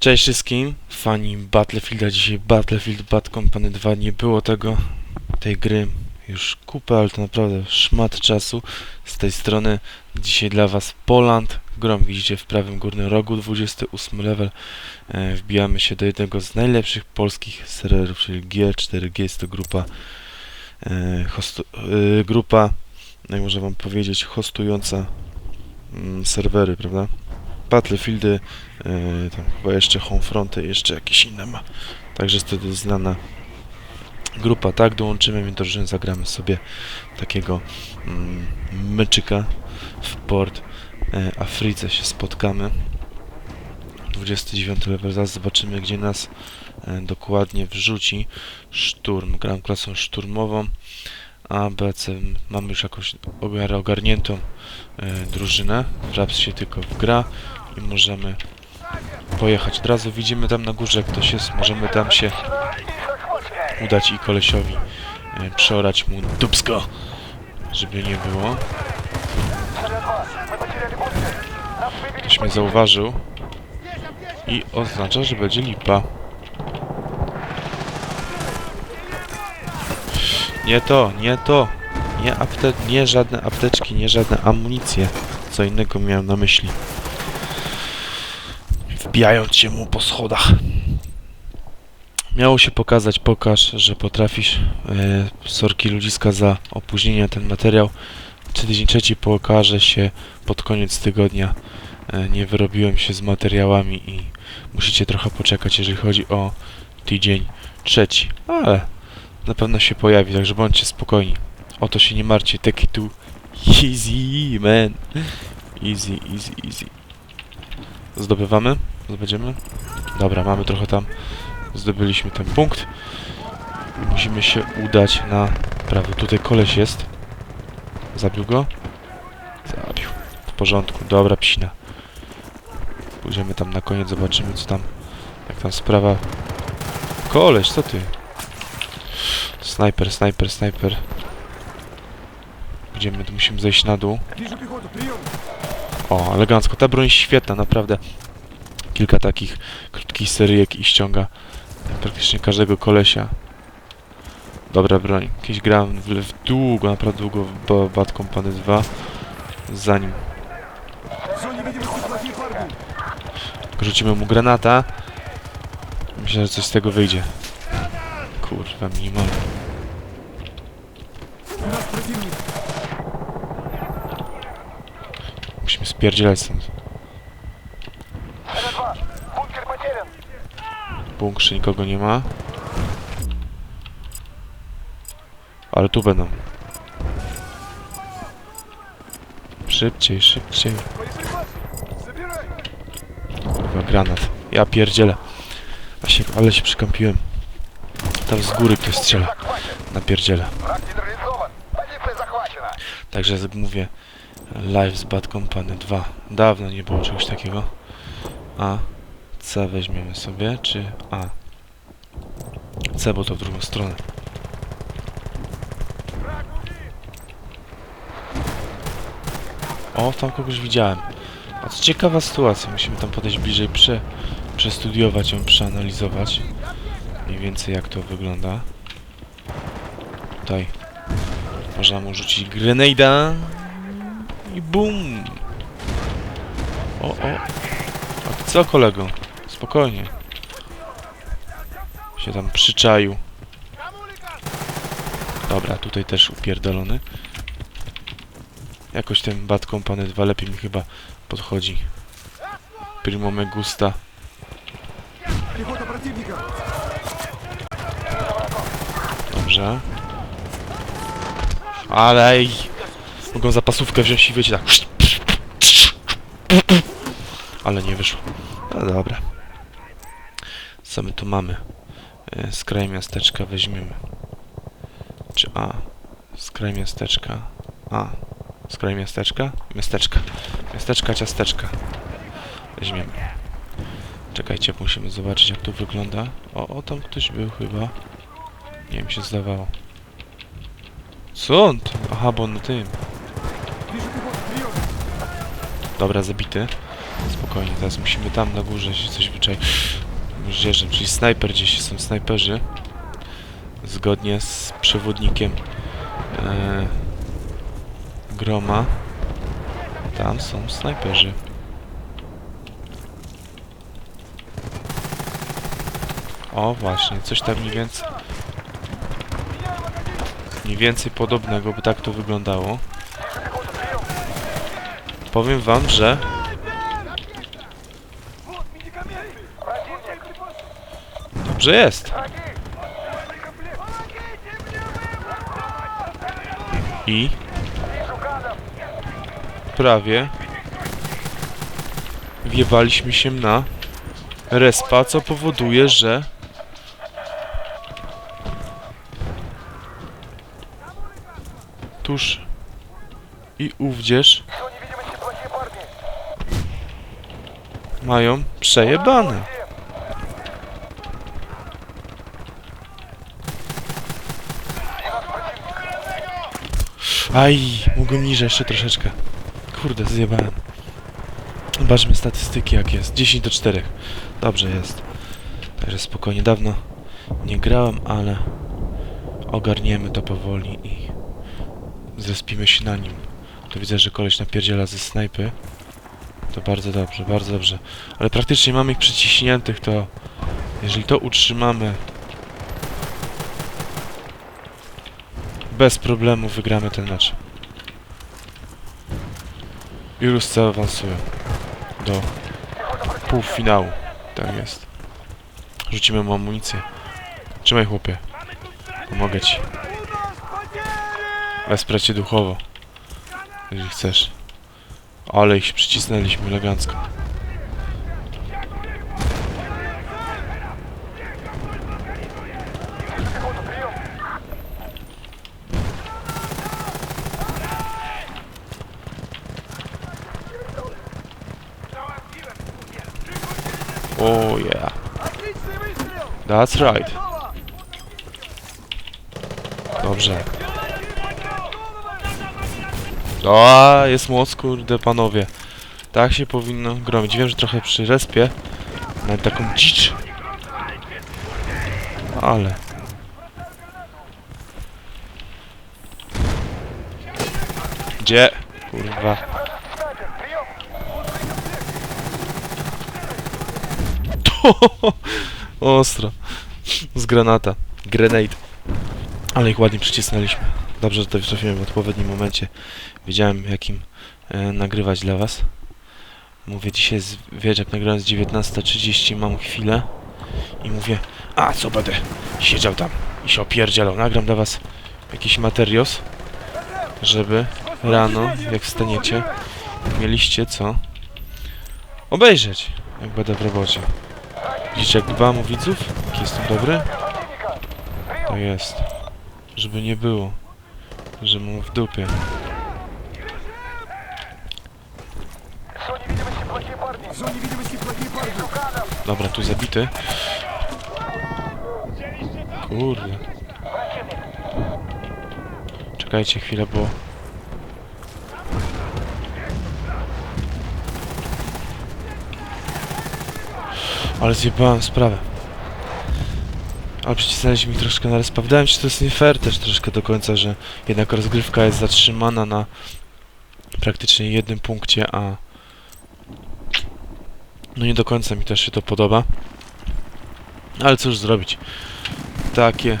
Cześć wszystkim, fani Battlefielda, dzisiaj Battlefield Bad Company 2, nie było tego, tej gry już kupę, ale to naprawdę szmat czasu. Z tej strony dzisiaj dla was Poland, grom widzicie w prawym górnym rogu, 28 level. E, wbijamy się do jednego z najlepszych polskich serwerów, czyli G4G, jest to grupa, e, hostu, e, grupa, jak można wam powiedzieć, hostująca mm, serwery, prawda? Battlefieldy, Yy, tam chyba jeszcze Homefronty, jeszcze jakieś inne ma. Także jest to znana grupa, tak? Dołączymy mi drużyny, zagramy sobie takiego mm, meczyka w port e, Afryce się spotkamy. 29 level, zaraz zobaczymy gdzie nas e, dokładnie wrzuci. Szturm, gram klasą szturmową. A, B, C, mamy już jakąś ogar- ogarniętą drużynę. Raps się tylko wgra i możemy pojechać. Od razu widzimy tam na górze ktoś jest, możemy tam się udać i kolesiowi e, przeorać mu dubsko, żeby nie było. Ktoś mnie zauważył i oznacza, że będzie lipa. Nie to, nie to. Nie, apte nie żadne apteczki, nie żadne amunicje. Co innego miałem na myśli wbijając się mu po schodach. Miało się pokazać, pokaż, że potrafisz. E, sorki ludziska za opóźnienie ten materiał. Tydzień trzeci pokaże się pod koniec tygodnia. E, nie wyrobiłem się z materiałami i musicie trochę poczekać, jeżeli chodzi o tydzień trzeci. Ale na pewno się pojawi, także bądźcie spokojni. O to się nie martwcie. Take it to easy, man. Easy, easy, easy. Zdobywamy? pozbędziemy. Dobra, mamy trochę tam. Zdobyliśmy ten punkt. Musimy się udać na prawo. Tutaj koleś jest. Zabił go. Zabił. W porządku. Dobra, psina. Pójdziemy tam na koniec, zobaczymy co tam. Jak tam sprawa. Koleś, co ty? Snajper, snajper, snajper. Idziemy, tu musimy zejść na dół. O, elegancko. Ta broń świetna, naprawdę kilka takich krótkich seryjek i ściąga praktycznie każdego kolesia. Dobra broń. Kiedyś grałem w, w długo, naprawdę długo w Bad Company 2. Zanim. Rzucimy mu granata. Myślę, że coś z tego wyjdzie. Kurwa, minimalnie. Musimy spierdzielać stąd. bunkrze nikogo nie ma. Ale tu będą. Szybciej, szybciej. Chyba granat. Ja pierdzielę. A się, ale się przykąpiłem. Tam z góry ktoś strzela. Na pierdzielę. Także jak mówię, live z Bad Company 2. Dawno nie było czegoś takiego. A... C weźmiemy sobie, czy A? C, bo to w drugą stronę. O, tam kogoś widziałem. A co ciekawa sytuacja, musimy tam podejść bliżej, prze, przestudiować ją, przeanalizować. Mniej więcej jak to wygląda. Tutaj można mu rzucić grenada i bum! O, o! A co, kolego? spokojnie. Się tam przyczaił. Dobra, tutaj też upierdolony. Jakoś ten Bad Company 2 lepiej mi chyba podchodzi. Primo me gusta. Dobrze. Ale ej. Mogą zapasówkę wziąć i wiecie tak. Ale nie wyszło. No dobra. Co my tu mamy? E, skraj miasteczka weźmiemy. Czy A? skraj miasteczka. A. skraj miasteczka? Miasteczka. Miasteczka, ciasteczka. Weźmiemy. Czekajcie, musimy zobaczyć jak to wygląda. O, o tam ktoś był chyba. Nie wiem, się zdawało. Co on? Aha, bo na tym. Dobra, zabity. Spokojnie, teraz musimy tam na górze się coś wyczaić. Żerzem, czyli snajper, gdzieś są snajperzy. Zgodnie z przewodnikiem e, Groma. Tam są snajperzy. O właśnie, coś tam mniej więcej mniej więcej podobnego, by tak to wyglądało. Powiem wam, że Dobrze jest. I? Prawie. Wjewaliśmy się na respa, co powoduje, że... Tuż i ówdzież mają przejebane. Aj, mogłem niżej jeszcze troszeczkę. Kurde, zjebałem. Zobaczmy statystyki jak jest. 10 do 4. Dobrze jest. Także spokojnie. Dawno nie grałem, ale ogarniemy to powoli i zespimy się na nim. Tu widzę, że koleś napierdziela ze snajpy. To bardzo dobrze, bardzo dobrze. Ale praktycznie mamy ich przyciśniętych, to jeżeli to utrzymamy bez problemu wygramy ten mecz. I Ruscy awansują do półfinału. Tak jest. Rzucimy mu amunicję. Trzymaj chłopie. Pomogę ci. Wesprę cię duchowo. Jeżeli chcesz. Ale ich przycisnęliśmy elegancko. Oh yeah. That's right. Dobrze. O, jest moc, kurde, panowie. Tak się powinno gromić. Wiem, że trochę przy respie. Nawet taką dzicz. Ale... Gdzie? Kurwa. Ostro. Z granata. Grenade. Ale ich ładnie przycisnęliśmy. Dobrze, że to trafiłem w odpowiednim momencie. Wiedziałem, jakim e, nagrywać dla was. Mówię, dzisiaj jest wieczór, nagrałem z 19.30, mam chwilę. I mówię, a co będę siedział tam i się opierdzielał. Nagram dla was jakiś materios, żeby rano, jak wstaniecie, mieliście co obejrzeć, jak będę w robocie. Widzicie jak dbam o widzów? Jaki jestem dobry? To jest. Żeby nie było. Że mu w dupie. Dobra, tu zabity. Kurde. Czekajcie chwilę, bo Ale zjebałem sprawę. Ale przycisnęliśmy ich troszkę na respa. Wydaje mi się, że to jest nie fair też troszkę do końca, że jednak rozgrywka jest zatrzymana na praktycznie jednym punkcie, a no nie do końca mi też się to podoba. Ale cóż zrobić. Takie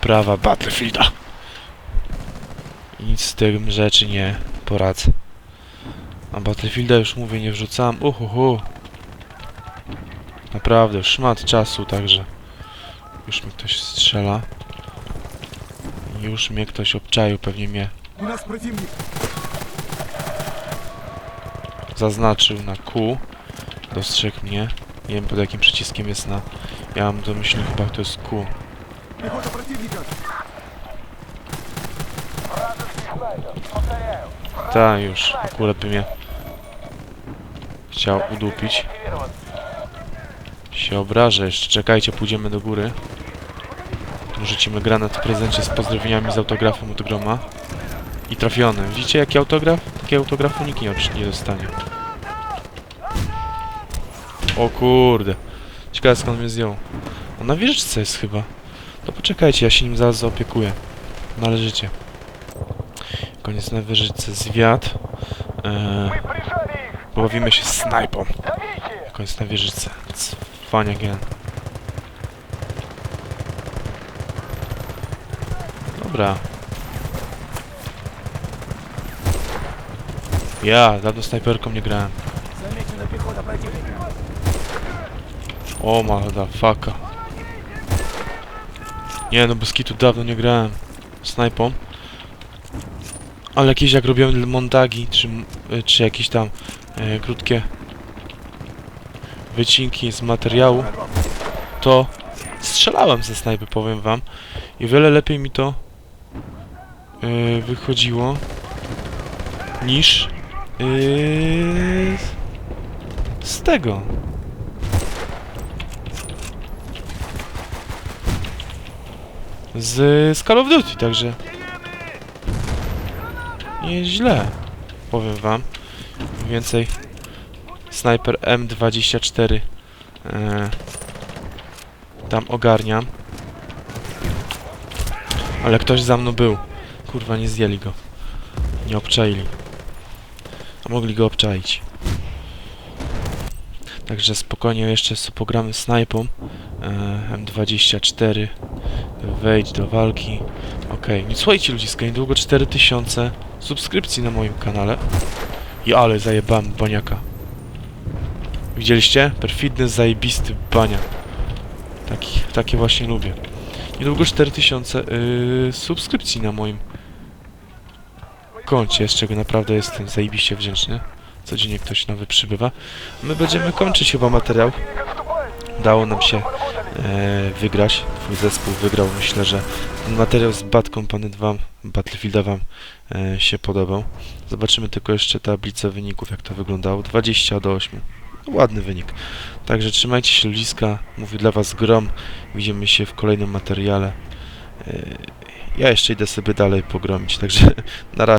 prawa Battlefielda. I nic z tym rzeczy nie poradzę. A Battlefielda już mówię nie wrzucałem. Uhuhu. Naprawdę, szmat czasu, także... Już mi ktoś strzela. Już mnie ktoś obczaił, pewnie mnie... Zaznaczył na Q. Dostrzegł mnie. Nie wiem pod jakim przyciskiem jest na... Ja mam do myśli chyba to jest Q. Ta już, akurat by mnie chciał udupić się obrażę. Jeszcze czekajcie, pójdziemy do góry. Rzucimy granat w prezencie z pozdrowieniami z autografem od Groma. I trafiony. Widzicie jaki autograf? Taki autografu nikt nie, nie dostanie. O kurde. Ciekawe skąd mnie zdjął. On na wieżyczce jest chyba. To poczekajcie, ja się nim zaraz zaopiekuję. Należycie. Koniec na wieżyczce zwiat. Eee, pobawimy się snajpą. Koniec na wieżyczce panie Gen. Dobra. Ja, dawno snajperką nie grałem. O malda, faka. Nie no, bez kitu dawno nie grałem snajpą. Ale jakieś jak robiłem montagi, czy, czy jakieś tam e, krótkie wycinki z materiału, to strzelałem ze snajpy, powiem wam. I wiele lepiej mi to e, wychodziło niż e, z tego. z, z Call of Duty, także nie jest źle, powiem wam. Więcej Sniper M24 e, tam ogarniam. Ale ktoś za mną był. Kurwa, nie zdjęli go. Nie obczaili. A mogli go obczaić. Także spokojnie jeszcze sobie pogramy snajpą. E, M24 Wejdź do walki. Okej, okay. słuchajcie ludziska, niedługo 4000 subskrypcji na moim kanale. I ale zajebałem baniaka. Widzieliście? Perfidny, zajebisty bania. Taki, takie właśnie lubię. Niedługo 4000 yy, subskrypcji na moim koncie, z czego naprawdę jestem zajebiście wdzięczny. Codziennie ktoś nowy przybywa. My będziemy kończyć chyba materiał. Udało nam się yy, wygrać. Twój zespół wygrał. Myślę, że ten materiał z Bad Company 2 Battlefielda Wam yy, się podobał. Zobaczymy tylko jeszcze tablicę wyników, jak to wyglądało. 20 do 8. Ładny wynik. Także trzymajcie się ludziska. Mówię dla Was Grom. Widzimy się w kolejnym materiale. E, ja jeszcze idę sobie dalej pogromić, także na razie.